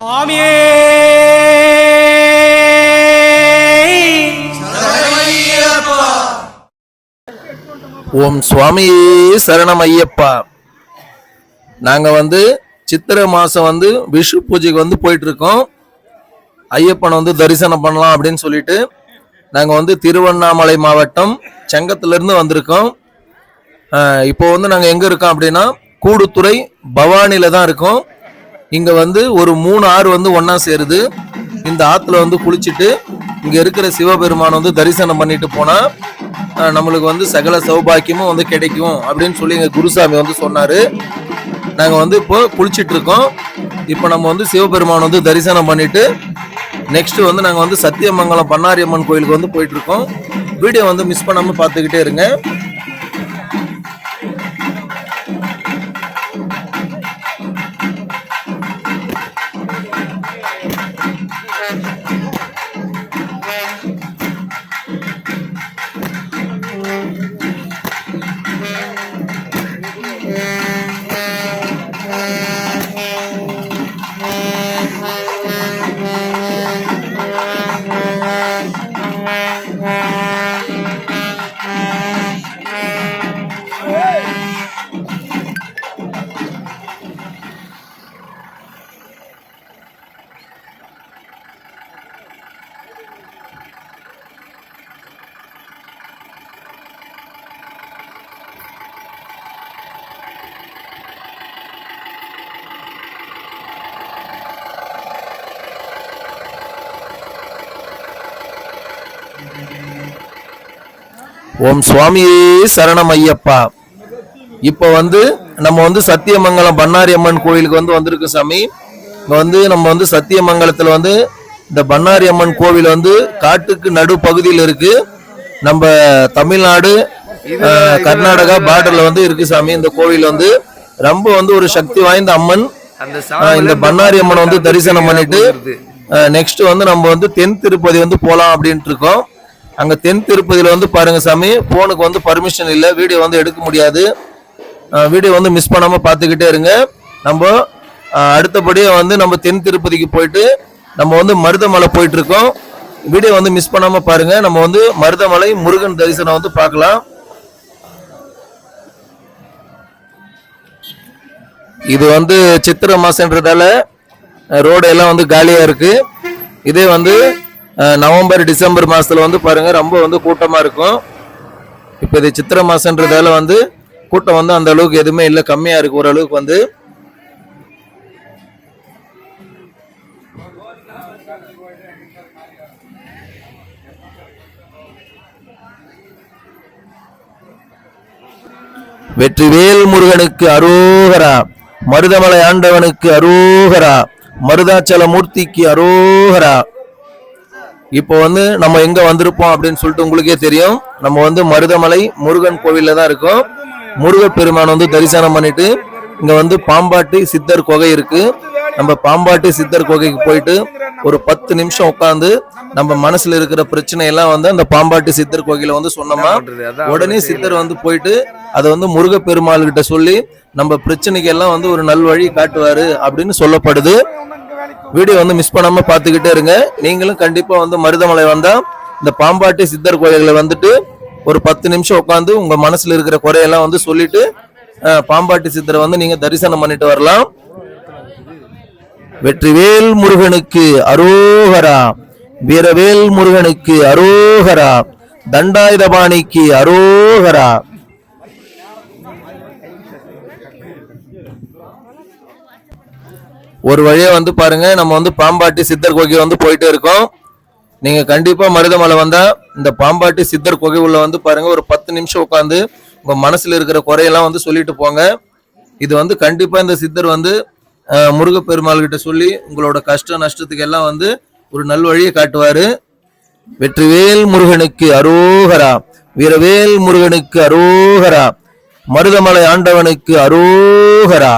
சுவாமியே! ஓம் சுவாமியே சரணம் ஐயப்பா நாங்கள் வந்து சித்திரை மாதம் வந்து விஷு பூஜைக்கு வந்து போயிட்டு இருக்கோம் ஐயப்பனை வந்து தரிசனம் பண்ணலாம் அப்படின்னு சொல்லிட்டு நாங்கள் வந்து திருவண்ணாமலை மாவட்டம் செங்கத்துலேருந்து வந்திருக்கோம். இப்போ வந்து நாங்கள் எங்கே இருக்கோம் அப்படின்னா கூடுத்துறை பவானியில் தான் இருக்கோம். இங்கே வந்து ஒரு மூணு ஆறு வந்து ஒன்றா சேருது. இந்த ஆற்றுல வந்து குளிச்சுட்டு இங்கே இருக்கிற சிவபெருமான் வந்து தரிசனம் பண்ணிட்டு போனால் நம்மளுக்கு வந்து சகல சௌபாக்கியமும் வந்து கிடைக்கும் அப்படின்னு சொல்லி எங்கள் குருசாமி வந்து சொன்னார். நாங்கள் வந்து இப்போ குளிச்சுட்டு இருக்கோம் இப்போ நம்ம வந்து சிவபெருமான் வந்து தரிசனம் பண்ணிட்டு நெக்ஸ்ட் வந்து நாங்கள் வந்து சத்தியமங்கலம் பண்ணாரியம்மன் கோயிலுக்கு வந்து போயிட்டு இருக்கோம் வீடியோ வந்து மிஸ் பண்ணாமல் பார்த்துக்கிட்டே இருங்க. ஓம் சுவாமியே சரணம் ஐயப்பா இப்போ வந்து நம்ம வந்து சத்தியமங்கலம் பண்ணாரி அம்மன் கோயிலுக்கு வந்து வந்திருக்கு சாமி. இங்க வந்து நம்ம வந்து சத்தியமங்கலத்துல வந்து இந்த பண்ணாரி அம்மன் கோவில் வந்து காட்டுக்கு நடு பகுதியில் இருக்கு. நம்ம தமிழ்நாடு கர்நாடகா பார்டர்ல வந்து இருக்கு சாமி. இந்த கோவில் வந்து ரொம்ப வந்து ஒரு சக்தி வாய்ந்த அம்மன். இந்த பண்ணாரி அம்மனை வந்து தரிசனம் பண்ணிட்டு நெக்ஸ்ட் வந்து நம்ம வந்து தென் திருப்பதி வந்து போலாம் அப்படின்ட்டு இருக்கோம். அங்க தென் திருப்பதியில வந்து பாருங்க சாமி போனுக்கு வந்து பர்மிஷன் இல்ல வீடியோ வந்து எடுக்க முடியாது. வீடியோ வந்து மிஸ் பண்ணாம பார்த்துக்கிட்டே இருங்க. நம்ம அஹ், வந்து நம்ம தென் திருப்பதிக்கு போயிட்டு நம்ம வந்து மருதமலை போயிட்டு இருக்கோம் வீடியோ வந்து மிஸ் பண்ணாம பாருங்க. நம்ம வந்து மருதமலை முருகன் தரிசனம் வந்து பார்க்கலாம். இது வந்து சித்திரை மாசன்றதால ரோடு எல்லாம் வந்து காலியா இருக்கு. இதே வந்து நவம்பர் டிசம்பர் மாசத்துல வந்து பாருங்க ரொம்ப வந்து கூட்டமா இருக்கும். இப்போ இது சித்திரை மாதன்றதால வந்து கூட்டம் வந்து அந்த அளவுக்கு எதுவுமே இல்லை கம்மியா இருக்கு ஓரளவுக்கு வந்து. வெற்றிவேல் முருகனுக்கு அரோகரா மருதமலை ஆண்டவனுக்கு அரோகரா மருதாச்சல மூர்த்திக்கு அரோகரா. இப்போ வந்து நம்ம எங்க வந்திருப்போம் அப்படின்னு சொல்லிட்டு உங்களுக்கே தெரியும். நம்ம வந்து மருதமலை முருகன் கோவில்ல தான் இருக்கோம். முருகப் பெருமான் வந்து தரிசனம் பண்ணிட்டு இங்க வந்து பாம்பாட்டி சித்தர் குகை இருக்கு. நம்ம பாம்பாட்டி சித்தர் குகைக்கு போயிட்டு ஒரு பத்து நிமிஷம் உட்காந்து நம்ம மனசுல இருக்கிற பிரச்சனை எல்லாம் வந்து அந்த பாம்பாட்டி சித்தர் கோகையில வந்து சொன்னோமா? உடனே சித்தர் வந்து போயிட்டு அதை வந்து முருகப் பெருமாள் கிட்ட சொல்லி நம்ம பிரச்சனைக்கு எல்லாம் வந்து ஒரு நல்வழி காட்டுவாரு அப்படின்னு சொல்லப்படுது. வீடியோ வந்து மிஸ் பண்ணாம பார்த்துக்கிட்டே இருங்க. நீங்களும் கண்டிப்பா வந்து மருதமலை வந்தா இந்த பாம்பாட்டி சித்தர் கோயில்களை வந்துட்டு ஒரு பத்து நிமிஷம் உட்காந்து உங்க மனசுல இருக்கிற குறையெல்லாம் வந்து சொல்லிட்டு பாம்பாட்டி சித்தரை வந்து நீங்க தரிசனம் பண்ணிட்டு வரலாம். வெற்றிவேல் முருகனுக்கு அரோகரா வீரவேல் முருகனுக்கு அரோகரா தண்டாயுதபாணிக்கு அரோகரா ஒரு வழியாக வந்து பாருங்க நம்ம வந்து பாம்பாட்டி சித்தர் குகை வந்து போயிட்டு இருக்கோம். நீங்க கண்டிப்பா மருதமலை வந்தா இந்த பாம்பாட்டி சித்தர் கொகை உள்ள வந்து பாருங்க ஒரு பத்து நிமிஷம் உட்காந்து உங்க மனசுல இருக்கிற குறையெல்லாம் வந்து சொல்லிட்டு போங்க. இது வந்து கண்டிப்பா இந்த சித்தர் வந்து முருகப்பெருமாள் கிட்ட சொல்லி உங்களோட கஷ்ட நஷ்டத்துக்கு எல்லாம் வந்து ஒரு நல்வழியை காட்டுவாரு. வெற்றிவேல் முருகனுக்கு அரோகரா வீரவேல் முருகனுக்கு அரோகரா மருதமலை ஆண்டவனுக்கு அரோகரா.